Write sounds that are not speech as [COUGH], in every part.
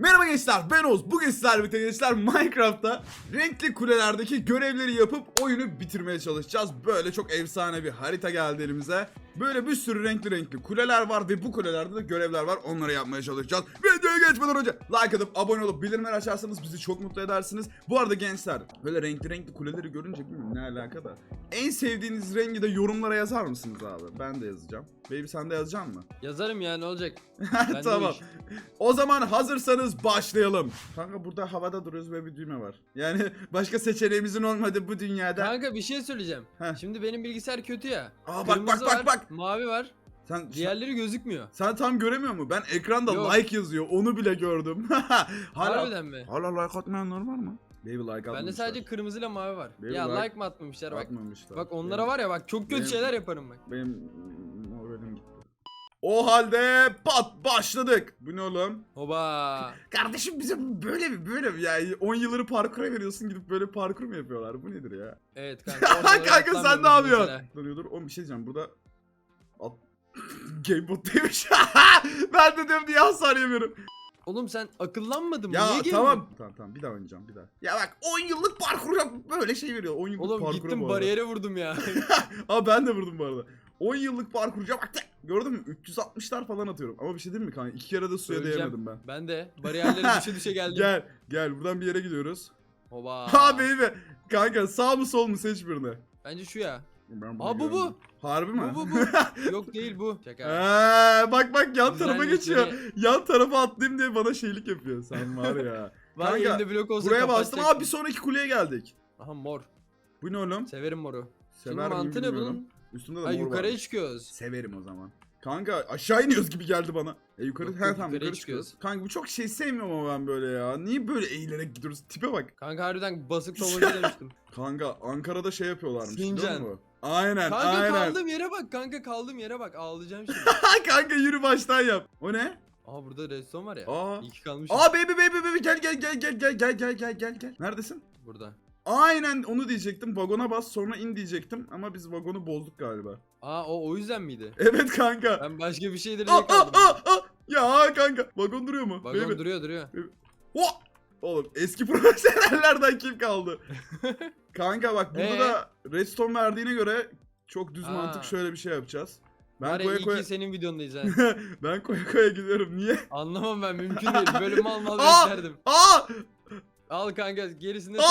Merhaba gençler ben Oğuz. Bugün sizlerle birlikte gençler Minecraft'ta renkli kulelerdeki görevleri yapıp oyunu bitirmeye çalışacağız. Böyle çok efsane bir harita geldi elimize. Böyle bir sürü renkli renkli kuleler var ve bu kulelerde de görevler var. Onları yapmaya çalışacağız. Videoya geçmeden önce like atıp abone olup bildirimleri açarsanız bizi çok mutlu edersiniz. Bu arada gençler böyle renkli renkli kuleleri görünce bilmiyorum ne alaka da. En sevdiğiniz rengi de yorumlara yazar mısınız abi? Ben de yazacağım. Baby sen de yazacaksın mı? Yazarım ya ne olacak? [LAUGHS] Ben tamam. O zaman hazırsanız başlayalım. Kanka burada havada duruyoruz ve bir düğme var. Yani [LAUGHS] başka seçeneğimizin olmadığı bu dünyada. Kanka bir şey söyleyeceğim. Heh. Şimdi benim bilgisayar kötü ya. Aa, bak, bak, Kırmızı bak, var, bak. Mavi var. Sen Diğerleri gözükmüyor. sen tam göremiyor mu? Ben ekranda Yok. like yazıyor. Onu bile gördüm. [LAUGHS] hala Harbiden mi? hala like atmayanlar var mı? Baby like atmamışlar. Bende sadece kırmızıyla mavi var. Benim ya like- like mı atmamışlar bak. atmamışlar. Bak onlara Benim- var ya bak çok kötü benim- şeyler yaparım bak. Benim moralim gitti. O halde pat başladık. Bu ne oğlum? Hoba. Kardeşim bize böyle mi böyle mi? Yani 10 yılları parkura veriyorsun gidip böyle parkur mu yapıyorlar? Bu nedir ya? Evet [LAUGHS] kanka. oralara Kanka sen ne yapıyorsun? mesela. Dönüyordur. Oğlum bir şey diyeceğim burada. Gamebot demiş. [LAUGHS] ben de diyorum niye hasar yemiyorum. Oğlum sen akıllanmadın mı? Ya Niye tamam. gelmiyorsun? Tamam tamam bir daha oynayacağım bir daha. Ya bak 10 yıllık parkur yap böyle şey veriyor. 10 yıllık Oğlum parkura gittim bariyere vurdum ya. [LAUGHS] Aa ben de vurdum bu arada. 10 yıllık parkurca bak tek. Gördün mü? 360'lar falan atıyorum. Ama bir şey değil mi kanka? İki kere de suya Öleceğim. değemedim ben. ben de bariyerlere [LAUGHS] düşe düşe geldim. Gel gel buradan bir yere gidiyoruz. Hoba. Ha baby. Kanka sağ mı sol mu seç birini. Bence şu ya. Ben Aa, bu, bu. görmedim. Harbi mi? Bu bu bu. [LAUGHS] Yok değil bu. Şaka. Eee bak bak yan tarafa Güzelmiş, geçiyor. Yan tarafa atlayayım diye bana şeylik yapıyor. Sen var ya. [LAUGHS] Var Kanka, elimde blok olsa Buraya bastım. kapatacaktım. Aa bir sonraki kuleye geldik. Aha mor. Bu ne oğlum? Severim moru. Şimdi Sever miyim mantığı ne bilmiyorum. bunun? Üstünde de Ha mor yukarıya var. çıkıyoruz. Severim o zaman. Kanka aşağı iniyoruz gibi geldi bana. E yukarı, Yok, he, yok, tamam yukarıya yukarı çıkıyoruz. çıkıyoruz. Kanka bu çok şey sevmiyorum ama ben böyle ya. Niye böyle eğilerek gidiyoruz? Tipe bak. Kanka harbiden basık [LAUGHS] tabanca demiştim. Kanka Ankara'da şey yapıyorlarmış biliyor Sincan. musun? Aynen Kanka aynen. kaldığım yere bak kanka kaldığım yere bak ağlayacağım şimdi. [LAUGHS] kanka yürü baştan yap. O ne? Aha burada redstone var ya. Aa. İyi ki kalmış. Aa baby baby baby gel gel gel gel gel gel gel gel gel gel. Neredesin? Burada. Aynen onu diyecektim. Vagona bas sonra in diyecektim ama biz vagonu bozduk galiba. Aa o o yüzden miydi? Evet kanka. Ben başka bir şeydir Aa, diye aa, kaldım. aa, aa. Ya kanka vagon duruyor mu? Vagon Baby. duruyor duruyor. Oh! Oğlum eski [LAUGHS] profesyonellerden kim kaldı? [LAUGHS] kanka bak burada Ee? da redstone verdiğine göre çok düz Aa. mantık şöyle bir şey yapacağız. Ben Var ya koya iyi koya ki senin videondayız ha. [LAUGHS] ben koya koya gidiyorum. Niye? Anlamam ben mümkün değil. Böyle mal mal Aa! beklerdim. Aa! Al kanka gerisini Aa!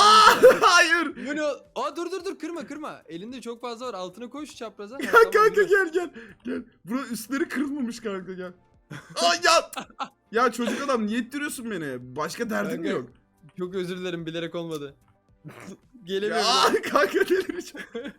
sen yap. Hayır! Bu ne? o- Aa dur dur dur kırma kırma. Elinde çok fazla var. Altına koy şu çapraza. Ha, Ya tamam, kanka gel gel. Gel. Bura üstleri kırılmamış kanka gel. Aa ya! Ya çocuk adam niye ittiriyorsun beni? Başka derdin mi Kanka, yok? Çok özür dilerim bilerek olmadı. [LAUGHS] Gelemiyorum. Ya kanka delireceğim. [LAUGHS]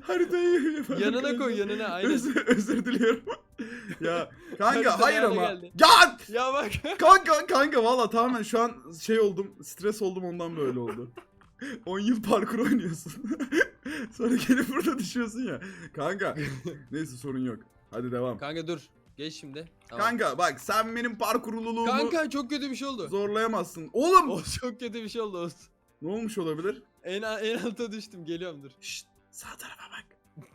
Haritayı Yanına koy yanına aynen. Özür, özür diliyorum. [LAUGHS] ya kanka Harita hayır nerede ama. geldi? Ya Ya bak. kanka kanka valla tamamen şu an şey oldum. Stres oldum ondan böyle oldu. 10 yıl parkur oynuyorsun. Sonra gelip burada düşüyorsun ya. Kanka neyse sorun yok. Hadi devam. Kanka dur. Geç şimdi. Tamam. Kanka bak sen benim parkurluluğumu Kanka çok kötü bir şey oldu. zorlayamazsın. Oğlum [LAUGHS] O çok kötü bir şey oldu Oğuz. ne olmuş olabilir? En, en alta düştüm geliyorum dur. Şşt sağ tarafa bak. [LAUGHS]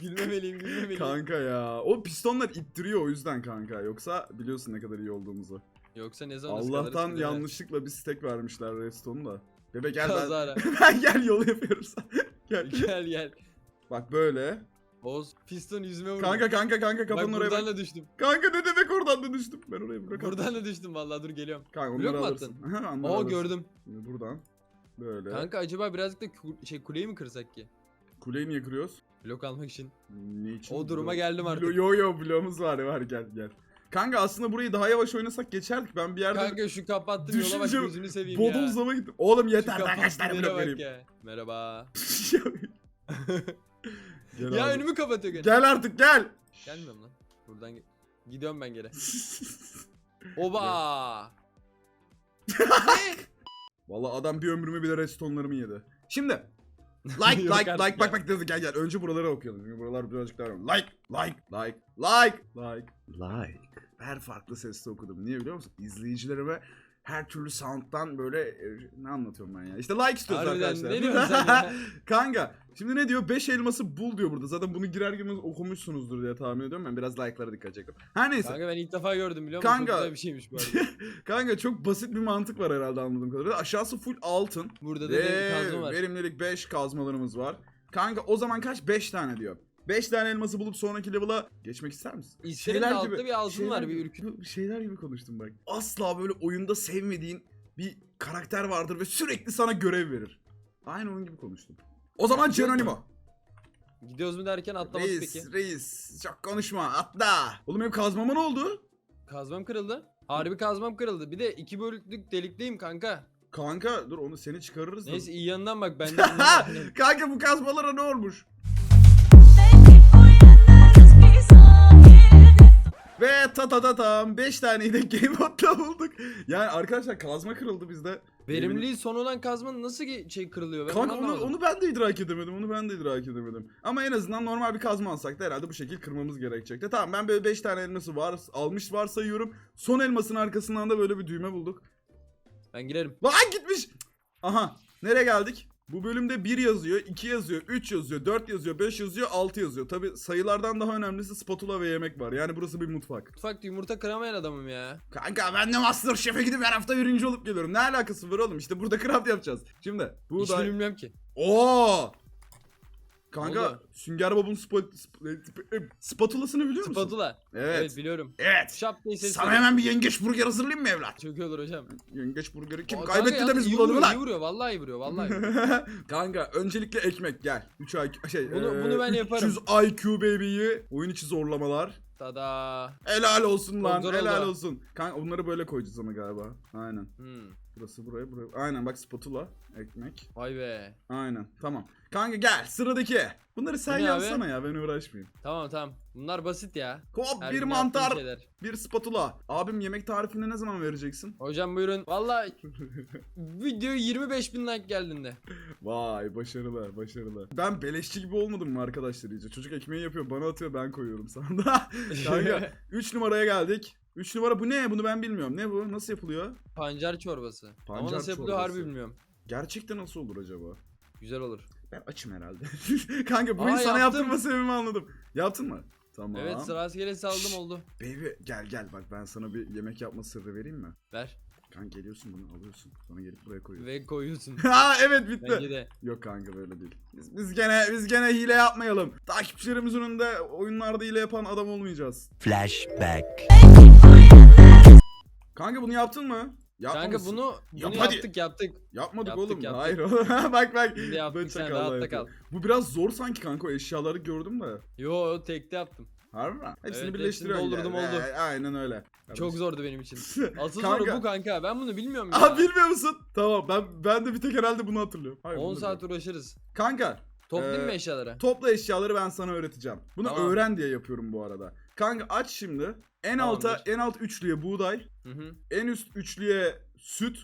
Gülmemeliyim gülmemeliyim. Kanka ya. O pistonlar ittiriyor o yüzden kanka. Yoksa biliyorsun ne kadar iyi olduğumuzu. Yoksa ne zaman ıskalarız Allah'tan yanlışlıkla bir stack vermişler redstone'u da. Bebe gel ben, Kazara. [LAUGHS] ben gel yol yapıyoruz. gel. gel gel. Bak böyle. Oğuz piston yüzüme vurdu. Kanka kanka kanka bak kafanın oraya buradan bak. da düştüm. Kanka ne demek oradan da düştüm. Ben oraya bırak. Buradan da düştüm vallahi dur geliyorum. Kanka Blok onları mu alırsın. Aha, onları Oo alırsın. gördüm. Şimdi buradan. Böyle. Kanka acaba birazcık da ku- şey kuleyi mi kırsak ki? Kuleyi niye kırıyoruz? Blok almak için. Ne için? O duruma Blok- geldim artık. Blo- Yo yo bloğumuz var var gel gel. Kanka aslında burayı daha yavaş oynasak geçerdik. Ben bir yerde Kanka şu kapattım yola bak Düşünce gözünü seveyim ya. bodozlama gittim. Oğlum Şu yeter kapattığım tane yere blok bak vereyim. ya. Merhaba. [LAUGHS] [LAUGHS] [LAUGHS] gel, ya abi. önümü kapatıyor gene. gel artık gel. Gelmiyorum lan. Buradan ge- gidiyorum ben geri. [LAUGHS] Oba! ne? [LAUGHS] Vallahi adam bir ömrümü bir de redstone'larımı yedi. Şimdi [LAUGHS] like Yok like artık like bak ya. bak dedi gel gel önce buraları okuyalım. Çünkü buralar birazcık daha like like like like like like like her farklı sesle okudum. Niye biliyor musun? İzleyicilerime her türlü sound'dan böyle e, ne anlatıyorum ben ya. İşte like istiyoruz Harbiden, arkadaşlar. ne diyorsun sen ya? [LAUGHS] Kanka şimdi ne diyor? 5 elması bul diyor burada. Zaten bunu girer girmez okumuşsunuzdur diye tahmin ediyorum. Ben biraz like'lara dikkat çektim. Her neyse. Kanka ben ilk defa gördüm biliyor musun? Kanka. Çok güzel bir şeymiş bu arada. [LAUGHS] Kanka çok basit bir mantık var herhalde anladığım kadarıyla. Aşağısı full altın. Burada da Ve kazma var. verimlilik 5 kazmalarımız var. Kanka o zaman kaç? 5 tane diyor. 5 tane elması bulup sonraki level'a geçmek ister misin? İsterim de altta bir altın var, bir ürküt- Şeyler gibi konuştum bak. Asla böyle oyunda sevmediğin bir karakter vardır ve sürekli sana görev verir. Aynı onun gibi konuştum. O zaman? Geronimo. Gidiyoruz mu derken atlaması Reis, peki. reis. Çok konuşma. Atla. Oğlum benim kazmama ne oldu? Kazmam kırıldı. Harbi kazmam kırıldı. Bir de iki bölüklük delikliyim kanka. Kanka dur onu seni çıkarırız. da. Neyse iyi yanından bak ben de [LAUGHS] bundan bahsedeyim. Kanka bu kazmalara ne olmuş? Ve ta ta ta tam 5 taneyi de Game Mode'da bulduk. Yani arkadaşlar kazma kırıldı bizde. Verimliliği son olan kazmanın nasıl ki şey kırılıyor? Ben Kanka onu onu, anlamadım. onu ben de idrak edemedim. Onu ben de idrak edemedim. Ama en azından normal bir kazma alsak da herhalde bu şekil kırmamız gerekecekti. Tamam ben böyle 5 tane elması var almış varsayıyorum. Son elmasın arkasından da böyle bir düğme bulduk. Ben girerim. Lan gitmiş. Aha nereye geldik? Bu bölümde 1 yazıyor, 2 yazıyor, 3 yazıyor, 4 yazıyor, 5 yazıyor, 6 yazıyor. Tabi sayılardan daha önemlisi spatula ve yemek var. Yani burası bir mutfak. Mutfakta yumurta kıramayan adamım ya. Kanka ben de Masterchef'e gidip her hafta birinci olup geliyorum. Ne alakası var oğlum? İşte burada craft yapacağız. Şimdi Hiç buğday... bilmiyorum ki. Oo! Kanka oldu? Sünger Bob'un spa- sp- spatulasını biliyor musun? Spatula. Evet. Evet biliyorum. Evet. Şap diye ses Sana veriyor. hemen bir yengeç burger hazırlayayım mı evlat? Çok iyi olur hocam. Yengeç burgeri kim Aa, kaybetti kanka de biz iyi bulalım vuruyor, lan. iyi vuruyor. Vallahi iyi vuruyor. Vallahi. [LAUGHS] Kanka öncelikle ekmek gel. 3 IQ şey. Bunu- eee, bunu ben yaparım. 300 IQ baby'yi oyun içi zorlamalar. Tada. Helal olsun Çok lan. zor Helal oldu. olsun. Kanka onları böyle koyacağız ama galiba. Aynen. Hmm. Burası buraya buraya. Aynen bak spatula, ekmek. Vay be. Aynen. Tamam. Kanka gel sıradaki. Bunları sen Bu ne abi? yazsana ya ben uğraşmayayım. Tamam tamam. Bunlar basit ya. Hop Her bir gün mantar, şeyler. bir spatula. Abim yemek tarifini ne zaman vereceksin? Hocam buyurun. Vallahi [LAUGHS] video 25 bin like geldiğinde. Vay başarılı başarılı. Ben beleşçi gibi olmadım mı arkadaşlar iyice? Çocuk ekmeği yapıyor bana atıyor ben koyuyorum sanda. [LAUGHS] Kanka [LAUGHS] 3 numaraya geldik. 3 numara bu ne? Bunu ben bilmiyorum. Ne bu? Nasıl yapılıyor? Pancar çorbası. Ama Pancar nasıl yapılıyor harbi çorbası. bilmiyorum. Gerçekten nasıl olur acaba? Güzel olur. Ben açım herhalde. [LAUGHS] Kanka bunu Aa, sana yaptım. yaptırma sebebimi anladım. Yaptın mı? Tamam. Evet rastgele saldım oldu. Baby gel gel bak ben sana bir yemek yapma sırrı vereyim mi? Ver. Kanka geliyorsun bunu alıyorsun. Sonra gelip buraya koyuyorsun. Ve koyuyorsun. [LAUGHS] ha evet bitti. Bence de. Yok kanka böyle değil. Biz, biz gene biz gene hile yapmayalım. Takipçilerimizin önünde oyunlarda hile yapan adam olmayacağız. Flashback. Kanka bunu yaptın mı? Kanka Yapmamışsın. bunu, bunu Yap hadi. yaptık yaptık. Yapmadık Yaptık, oğlum. yaptık. Hayır oğlum. [LAUGHS] bak bak. Ben yaptık sen rahatta yapıyorum. kal. Bu biraz zor sanki kanka o eşyaları gördüm de. Yo tekte yaptım. Harbi mi? Hepsini hepsini doldurdum, yani. oldu. Ee, aynen öyle. Çok zordu benim için. [LAUGHS] Asıl zoru bu kanka. Ben bunu bilmiyorum ya. Aa bilmiyor musun? Tamam ben ben de bir tek herhalde bunu hatırlıyorum. Hayır, 10 bunu saat uğraşırız. Kanka Toplayayım Ee, mı eşyaları? topla eşyaları ben sana öğreteceğim. Bunu Tamam. öğren diye yapıyorum bu arada. Kanka aç şimdi. En alta Tamamdır. en alt üçlüye buğday, Hı hı. en üst üçlüye süt.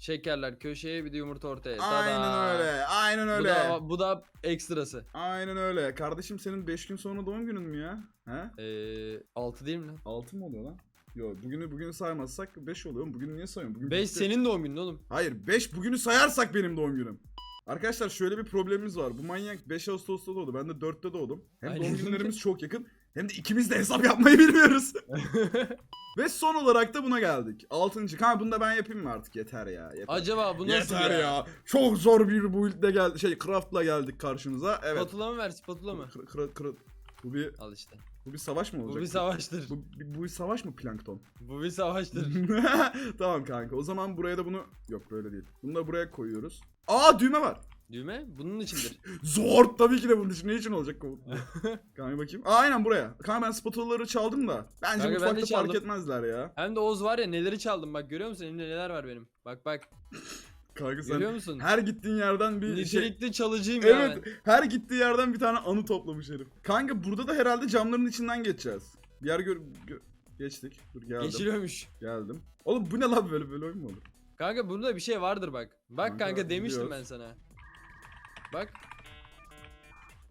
Şekerler köşeye bir de yumurta ortaya. Tada. Aynen öyle. Aynen Bu öyle. da, bu da ekstrası. Aynen öyle. Kardeşim senin 5 gün sonra doğum günün mü ya? He? Ee, 6 değil mi lan? 6 mı oluyor lan? Yo bugünü bugünü saymazsak 5 oluyor. Bugünü niye sayıyorsun? Bugün 5 bitti. senin doğum günün oğlum. Hayır 5 bugünü sayarsak benim doğum günüm. Arkadaşlar şöyle bir problemimiz var. Bu manyak 5 Ağustos'ta doğdu. Ben de 4'te doğdum. Hem Aynen. doğum günlerimiz çok yakın hem de ikimiz de hesap yapmayı bilmiyoruz. [LAUGHS] Ve son olarak da buna geldik. 6. Kanka bunu da ben yapayım mı artık? Yeter ya. Yeter. Acaba bu nasıl Yeter ya? ya. Çok zor bir build'le geldi. Şey craft'la geldik karşınıza. Evet. Spatula mı ver spatula mı? Kır- kır- kır- bu bir Al işte. bu bir savaş mı olacak? Bu bir savaştır. Bu, bu, bu bir savaş mı plankton? Bu bir savaştır. [LAUGHS] tamam kanka. O zaman buraya da bunu yok böyle değil. Bunu da buraya koyuyoruz. Aa düğme var. Düğme bunun içindir. [LAUGHS] Zor tabii ki de bunun için. Ne için olacak komut? [LAUGHS] Kanka bakayım. Aa, aynen buraya. Kanka ben spatulaları çaldım da. Bence Kanka ben de mutfakta fark çaldım. etmezler ya. Hem de Oğuz var ya neleri çaldım bak görüyor musun elimde neler var benim. Bak bak Kanka sen görüyor musun? her gittiğin yerden bir şey... Nitelikli çalıcıyım ya Evet. Her gittiği yerden bir tane anı toplamış herif. Kanka burada da herhalde camların içinden geçeceğiz. Bir yer gör... gö- Geçtik. Dur geldim. Geçiriyormuş. Geldim. Oğlum bu ne lan böyle böyle oyun mu olur? Kanka burada bir şey vardır bak. Bak Kanka, kanka, demiştim biliyoruz. ben sana. Bak.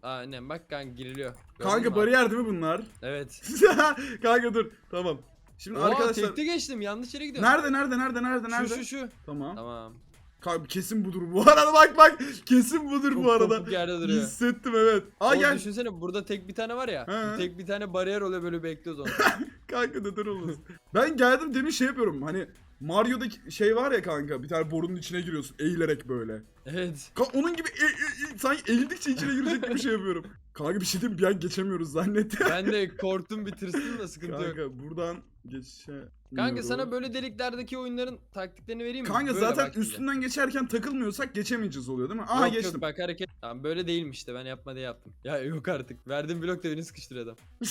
Annem bak kanka giriliyor. Gördün Kanka mü? bariyer değil mi bunlar? Evet. [LAUGHS] kanka dur. Tamam. Şimdi Oha, arkadaşlar tekte geçtim yanlış yere gidiyorum. nerede nerede nerede nerede nerede? Şu şu şu. Tamam. Tamam. Kanka kesin budur bu [LAUGHS] arada bak bak kesin budur bu arada. yerde duruyor. Hissettim evet. Aa Oğlum gel düşünsene burada tek bir tane var ya. He. Tek bir tane bariyer oluyor böyle bekliyoruz onu. [LAUGHS] kanka neden olmasın. ben geldim demin şey yapıyorum hani Mario'daki şey var ya kanka bir tane borunun içine giriyorsun eğilerek böyle. evet. Ka- onun gibi e- e- e- sanki eğildikçe içine girecek gibi şey yapıyorum. Kanka bir şey diyeyim bir an geçemiyoruz zannettim. Ben de korktum bir tırsdım da sıkıntı yok. Kanka buradan geçe. Kanka sana böyle deliklerdeki oyunların taktiklerini vereyim mi? Kanka Böyle zaten bak şimdi. üstünden geçerken takılmıyorsak geçemeyeceğiz oluyor değil mi? Aa yok, geçtim. Yok bak hareket. Tamam böyle değilmiş işte ben yapma diye yaptım. Ya yok artık. Verdiğim blok da beni sıkıştırıyor adam. [LAUGHS]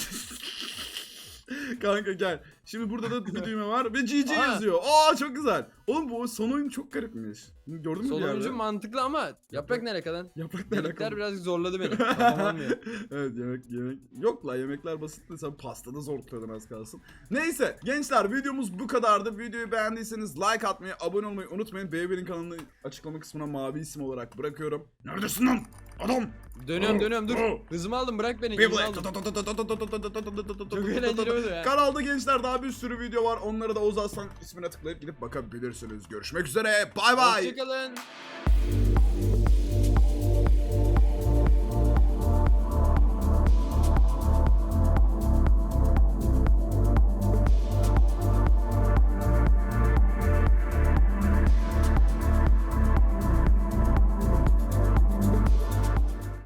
Kanka gel. Şimdi burada da bir düğme var ve GG [LAUGHS] Aa. yazıyor. Aa çok güzel. Oğlum bu son oyun çok garipmiş. Gördün mü Sol bir yerde? oyuncu mantıklı ama yaprak ne alakalı? Yaprak ne Delikler alakalı? birazcık zorladı beni. [LAUGHS] Evet yemek yemek. Yok la yemekler basit de sen pastada zorlukladın az kalsın. Neyse gençler videomuz bu kadardı. Videoyu beğendiyseniz like atmayı, abone olmayı unutmayın. BB'nin kanalını açıklama kısmına mavi isim olarak bırakıyorum. Neredesin lan? Adam! Dönüyorum dönüyorum dur. Hızımı aldım bırak beni. Beyblade. hızımı aldım. [LAUGHS] Çok eğlenceli oldu ya. Kanalda gençler daha bir sürü video var. Onlara da Oğuz Aslan ismine tıklayıp gidip bakabilirsiniz. Görüşmek üzere. Bay bay. Hoşçakalın.